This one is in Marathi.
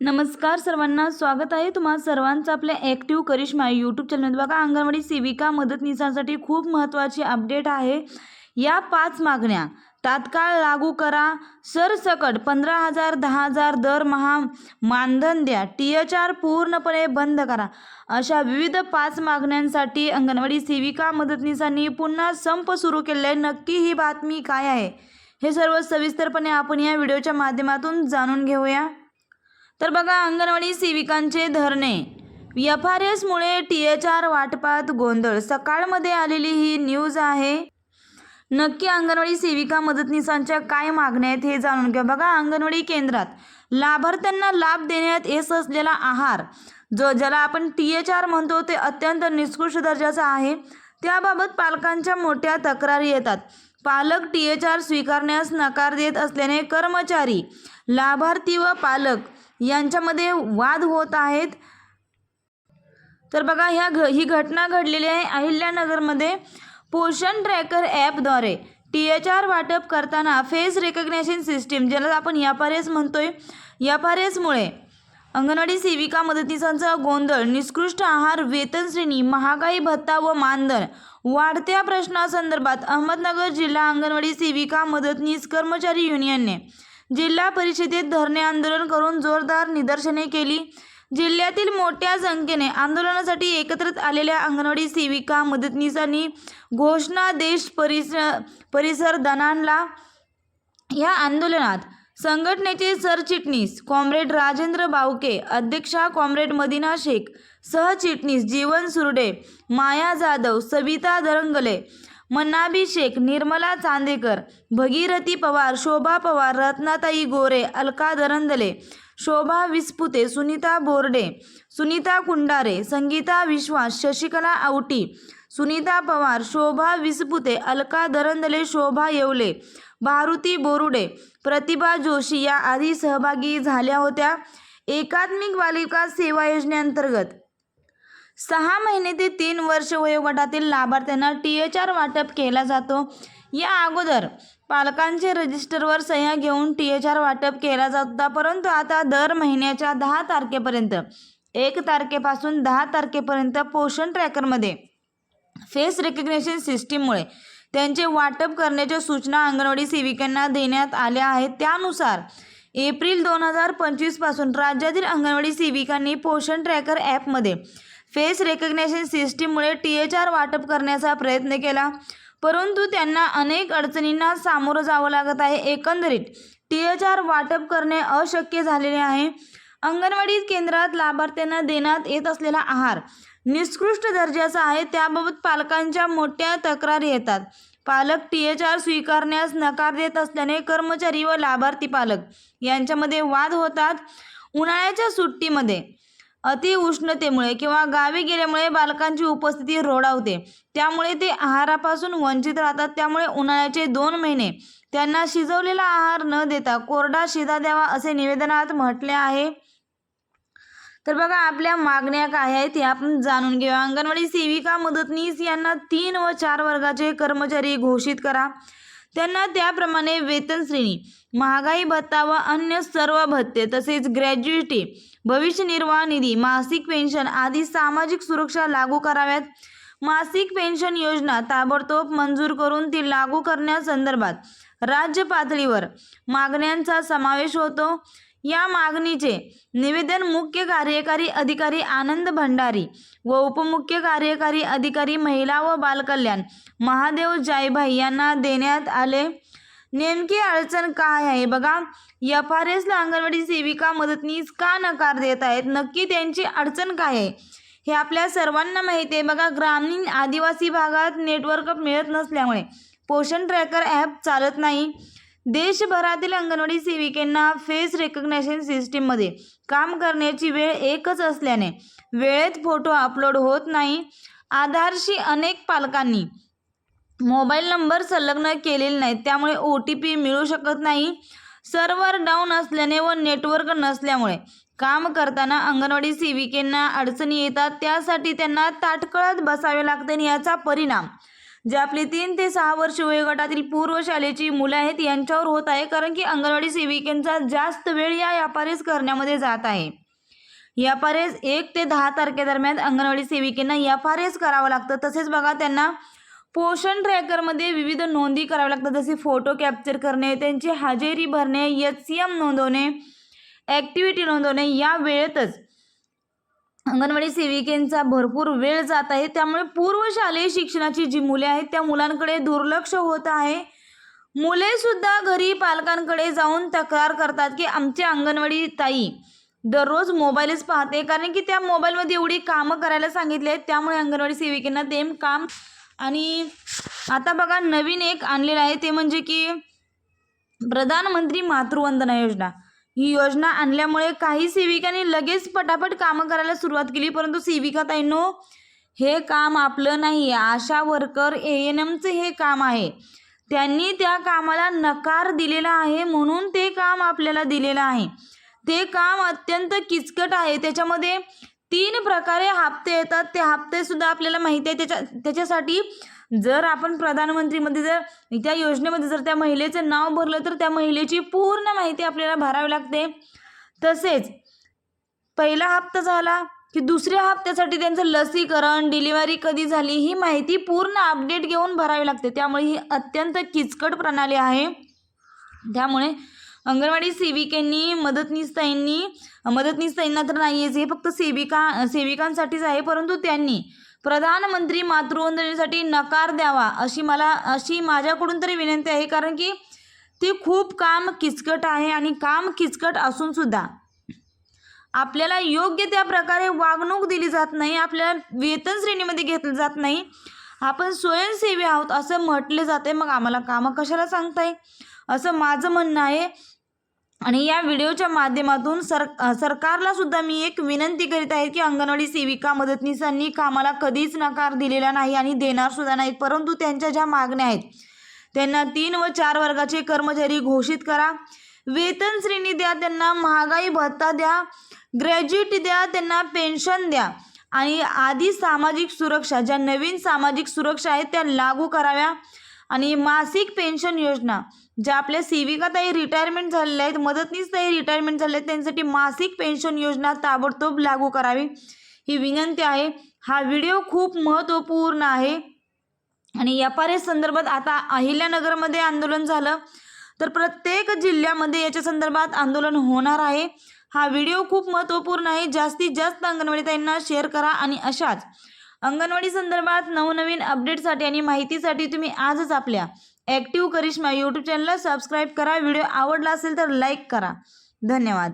नमस्कार सर्वांना स्वागत आहे तुम्हा सर्वांचं आपल्या ॲक्टिव्ह करिश्मा यूट्यूब चॅनल बघा अंगणवाडी सेविका मदतनीसांसाठी खूप महत्त्वाची अपडेट आहे. या पाच मागण्या तात्काळ लागू करा. सरसकट पंधरा हजार दहा हजार दरमहा मानधन द्या. टी एच आर पूर्णपणे बंद करा. अशा विविध पाच मागण्यांसाठी अंगणवाडी सेविका मदतनीसांनी पुन्हा संप सुरू केलेला आहे. नक्की ही बातमी काय आहे? हे सर्व सविस्तरपणे आपण या व्हिडिओच्या माध्यमातून जाणून घेऊया. तर बघा अंगणवाडी सेविकांचे धरणे. एफ आर एसमुळे टी एच आर वाटपात गोंधळ. सकाळमध्ये आलेली ही न्यूज आहे. नक्की अंगणवाडी सेविका मदतनीसांच्या काय मागण्या आहेत हे जाणून घ्या. बघा अंगणवाडी केंद्रात लाभार्थ्यांना लाभ देण्यात येत असलेला आहार जो ज्याला आपण टी एच आर म्हणतो ते अत्यंत निकृष्ट दर्जाचा आहे. त्याबाबत पालकांच्या मोठ्या तक्रारी येतात. पालक टी एच आर स्वीकारण्यास नकार देत असल्याने कर्मचारी लाभार्थी व पालक यांच्यामध्ये वाद होत आहेत. तर बघा ह्या घ ही घटना घडलेली आहे अहिल्यानगरमध्ये. पोषण ट्रॅकर ॲपद्वारे टी एच आर वाटप करताना फेस रेकग्नेशन सिस्टीम ज्याला आपण यापारेस आर एस म्हणतोय एफ आर एसमुळे अंगणवाडी सेविका मदतीसांचा गोंधळ निकृष्ट आहार वेतन श्रेणी महागाई भत्ता व मानधन वाढत्या प्रश्नासंदर्भात अहमदनगर जिल्हा अंगणवाडी सेविका मदतनीस कर्मचारी युनियनने जिल्हा परिषदेत धरणे आंदोलन करून जोरदार निदर्शने केली. जिल्ह्यातील मोठ्या संख्येने आंदोलनासाठी एकत्रित आलेल्या अंगणवाडी सेविका मदतनीसांनी घोषणादेश परिस परिसर दनानला या आंदोलनात संघटनेचे सरचिटणीस कॉम्रेड राजेंद्र बावके अध्यक्षा कॉम्रेड मदिना शेख सहचिटणीस जीवन सुरडे माया जाधव सविता दरंगले मन्नाभिषेक निर्मला चांदेकर भगीरथी पवार शोभा पवार रत्नाताई गोरे अलका दरंदले शोभा विस्पुते सुनीता बोर्डे सुनीता कुंडारे संगीता विश्वास शशिकला आवटी सुनीता पवार शोभा विस्पुते अलका दरंदले शोभा येवले भारुती बोरुडे प्रतिभा जोशी या आधी सहभागी झाल्या होत्या. एकात्मिक बालिका सेवा योजनेअंतर्गत सहा महिने ते तीन वर्ष वयोगटातील लाभार्थ्यांना टी एच आर वाटप केला जातो. या अगोदर पालकांचे रजिस्टरवर सह्या घेऊन टी एच आर वाटप केला जात होता परंतु आता दर महिन्याच्या दहा तारखेपर्यंत एक तारखेपासून दहा तारखेपर्यंत पोषण ट्रॅकरमध्ये फेस रेकग्नेशन सिस्टीममुळे त्यांचे वाटप करण्याच्या सूचना अंगणवाडी सेविकांना देण्यात आल्या आहेत. त्यानुसार एप्रिल दोन हजार पंचवीसपासून राज्यातील अंगणवाडी सेविकांनी पोषण ट्रॅकर ॲपमध्ये फेस रेकग्नेशन सिस्टीममुळे टी एच आर वाटप करण्याचा प्रयत्न केला. परंतु त्यांना अनेक अडचणींना सामोरं जावं लागत आहे. एकंदरीत टी एच आर वाटप करणे अशक्य झालेले आहे. अंगणवाडी केंद्रात लाभार्थ्यांना देण्यात येत असलेला आहार निकृष्ट दर्जाचा आहे. त्याबाबत पालकांच्या मोठ्या तक्रारी येतात. पालक टी एच आर स्वीकारण्यास नकार देत असल्याने कर्मचारी व लाभार्थी पालक यांच्यामध्ये वाद होतात. उन्हाळ्याच्या सुट्टीमध्ये अतिउष्णतेमुळे किंवा गावी गेल्यामुळे बालकांची उपस्थिती रोडावते. त्यामुळे ते आहारापासून वंचित राहतात. त्यामुळे उन्हाळ्याचे दोन महिने त्यांना शिजवलेला आहार न देता कोरडा शिदा द्यावा असे निवेदनात म्हटले आहे. तर बघा आपल्या मागण्या काय आहेत ते आपण जाणून घेऊया. अंगणवाडी सेविका मदतनीस यांना तीन व चार वर्गाचे कर्मचारी घोषित करा. त्यांना त्याप्रमाणे वेतन श्रेणी महागाई भत्ता व अन्य सर्व भत्ते तसेच ग्रॅज्युएटी भविष्य निर्वाह निधी मासिक पेन्शन आदी सामाजिक सुरक्षा लागू कराव्यात. मासिक पेन्शन योजना ताबडतोब मंजूर करून ती लागू करण्यासंदर्भात राज्य पातळीवर मागण्यांचा समावेश होतो. या मागणीचे निवेदन मुख्य कार्यकारी अधिकारी आनंद भंडारी व उपमुख्य कार्यकारी अधिकारी महिला व बालकल्याण महादेव जायभाई यांना देण्यात आले. नेमकी अडचण काय आहे? बघा एफ आर एसला अंगणवाडी सेविका मदतनीस का नकार देत आहेत? नक्की त्यांची अडचण काय आहे? हे आपल्या सर्वांना माहिती आहे. बघा ग्रामीण आदिवासी भागात नेटवर्क मिळत नसल्यामुळे पोषण ट्रॅकर ॲप चालत नाही. देशभरातील अंगणवाडी सेविकांना फेस रेकग्नेशन सिस्टीममध्ये काम करण्याची वेळ एकच असल्याने वेळेत फोटो अपलोड होत नाही. आधारशी अनेक पालकांनी मोबाईल नंबर संलग्न केलेले नाहीत त्यामुळे ओ टी पी मिळू शकत नाही. सर्व्हर डाऊन असल्याने व नेटवर्क नसल्यामुळे काम करताना अंगणवाडी सेविकेंना अडचणी येतात त्यासाठी त्यांना ताटकळत बसावे लागते आणि याचा परिणाम जे आपले तीन ते सहा वर्ष वयोगटातील पूर्व शालेची मुलं आहेत यांच्यावर होत आहे कारण की अंगणवाडी सेविकेंचा जास्त वेळ या व्यापारीस करण्यामध्ये जात आहे. यापारेस एक ते दहा तारखेदरम्यान अंगणवाडी सेविकेंना यापारेस करावं लागतं. तसेच बघा त्यांना पोषण ट्रॅकरमध्ये विविध नोंदी कराव्या लागतात जसे फोटो कॅप्चर करणे त्यांची हजेरी भरणे एच सी एम नोंदवणे ॲक्टिव्हिटी नोंदवणे या वेळेतच अंगणवाडी सेविकेंचा भरपूर वेळ जात आहे. त्यामुळे पूर्व शालेय शिक्षणाची जी मुले आहेत त्या मुलांकडे दुर्लक्ष होत आहे. मुले सुद्धा घरी पालकांकडे जाऊन तक्रार करतात की आमची अंगणवाडी ताई दररोज मोबाईलच पाहते. कारण की त्या मोबाईलमध्ये एवढी कामं करायला सांगितली आहेत. त्यामुळे अंगणवाडी सेविकेंना ते काम आणि आता बघा नवीन एक आणलेलं आहे. ते म्हणजे की प्रधानमंत्री मातृवंदना योजना. ही योजना आणल्यामुळे काही सेविकांनी लगेच पटापट कामं करायला सुरुवात केली परंतु सेविका ताईनो हे काम आपलं नाही आहे आशा वर्कर ए एन एमचं हे काम आहे. त्यांनी त्या कामाला नकार दिलेला आहे म्हणून ते काम आपल्याला दिलेलं आहे. ते काम अत्यंत किचकट आहे. त्याच्यामध्ये तीन प्रकारे हप्ते येतात. ते हप्ते सुद्धा आपल्याला माहिती आहे. त्याच्या त्याच्यासाठी जर आपण प्रधानमंत्रीमध्ये जर त्या योजनेमध्ये जर त्या महिलेचं नाव भरलं तर त्या महिलेची पूर्ण माहिती आपल्याला भरावी लागते. तसेच पहिला हप्ता झाला की दुसऱ्या हप्त्यासाठी त्यांचं लसीकरण डिलिव्हरी कधी झाली ही माहिती पूर्ण अपडेट घेऊन भरावी लागते. त्यामुळे ही अत्यंत किचकट प्रणाली आहे. त्यामुळे अंगणवाडी सेविकांनी मदतनीसताईंनी मदतनीसताईंना तर नाही आहे हे फक्त सेविका सेविकांसाठीच आहे परंतु त्यांनी प्रधानमंत्री मातृवंदनेसाठी नकार द्यावा अशी मला अशी माझ्याकडून तरी विनंती आहे कारण की ते खूप काम किचकट आहे आणि काम किचकट असूनसुद्धा आपल्याला योग्य त्या प्रकारे वागणूक दिली जात नाही आपल्याला वेतन श्रेणीमध्ये घेतलं जात नाही आपण स्वयंसेवी आहोत असं म्हटले जाते मग आम्हाला कामं कशाला सांगताय? असं माझं म्हणणं आहे आणि या व्हिडिओच्या माध्यमातून सर सरकारला सुद्धा मी एक विनंती करीत आहे की अंगणवाडी सेविका मदतनीसांनी कामाला कधीच नकार दिलेला नाही आणि देणार सुद्धा नाहीत. परंतु त्यांच्या ज्या मागण्या आहेत त्यांना तीन व चार वर्गाचे कर्मचारी घोषित करा. वेतन श्रेणी द्या त्यांना महागाई भत्ता द्या ग्रॅज्युएट द्या त्यांना पेन्शन द्या. आणि आधी सामाजिक सुरक्षा ज्या नवीन सामाजिक सुरक्षा आहेत त्या लागू कराव्या. आणि मासिक पेन्शन योजना ज्या आपल्या सेविकाताई रिटायरमेंट झालेल्या आहेत मदतनीसताई रिटायरमेंट झाले आहेत त्यांसाठी मासिक पेन्शन योजना ताबडतोब लागू करावी. ही विनंती आहे. हा व्हिडिओ खूप महत्त्वपूर्ण आहे. आणि एफ आर एस संदर्भात आता अहिल्यानगरमध्ये आंदोलन झालं. तर प्रत्येक जिल्ह्यामध्ये याच्या संदर्भात आंदोलन होणार आहे. हा व्हिडिओ खूप महत्त्वपूर्ण आहे. जास्तीत जास्त अंगणवाडी ताईंना शेअर करा आणि अशाच अंगणवाडी संदर्भात नवनवीन अपडेटसाठी आणि माहितीसाठी तुम्ही आजच आपल्या ॲक्टिव्ह करिश्मा यूट्यूब चॅनलला सबस्क्राईब करा. व्हिडिओ आवडला असेल तर लाईक करा. धन्यवाद.